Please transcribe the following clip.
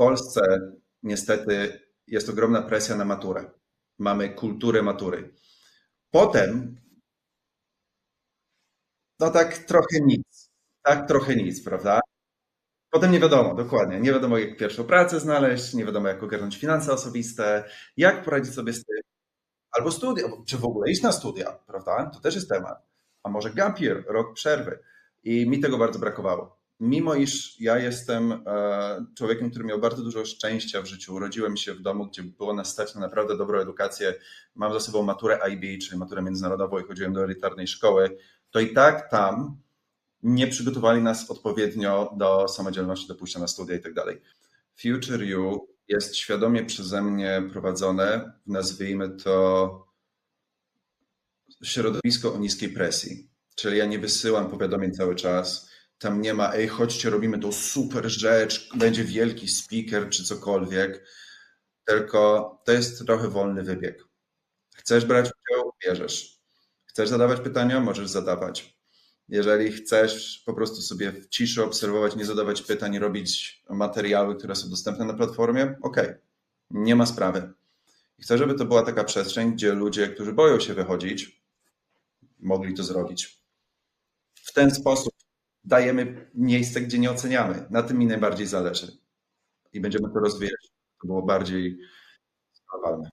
Polsce niestety jest ogromna presja na maturę. Mamy kulturę matury. Potem, no tak trochę nic. Tak trochę nic, prawda? Potem nie wiadomo, dokładnie. Nie wiadomo, jak pierwszą pracę znaleźć, nie wiadomo, jak ogarnąć finanse osobiste, jak poradzić sobie z tym, albo studia, czy w ogóle iść na studia, prawda? To też jest temat. A może gap year, rok przerwy. I mi tego bardzo brakowało. Mimo iż ja jestem e, człowiekiem, który miał bardzo dużo szczęścia w życiu, urodziłem się w domu, gdzie było nas stać na naprawdę dobrą edukację, mam za sobą maturę IB, czyli maturę międzynarodową i chodziłem do elitarnej szkoły, to i tak tam nie przygotowali nas odpowiednio do samodzielności, do pójścia na studia i tak dalej. Future You jest świadomie przeze mnie prowadzone, nazwijmy to środowisko o niskiej presji. Czyli ja nie wysyłam powiadomień cały czas. Tam nie ma, ej, chodźcie, robimy tą super rzecz, będzie wielki speaker czy cokolwiek. Tylko to jest trochę wolny wybieg. Chcesz brać udział? Bierzesz. Chcesz zadawać pytania? Możesz zadawać. Jeżeli chcesz po prostu sobie w ciszy obserwować, nie zadawać pytań, robić materiały, które są dostępne na platformie, ok, nie ma sprawy. Chcę, żeby to była taka przestrzeń, gdzie ludzie, którzy boją się wychodzić, mogli to zrobić. W ten sposób dajemy miejsce, gdzie nie oceniamy. Na tym mi najbardziej zależy. I będziemy to rozwijać. To było bardziej skalowalne.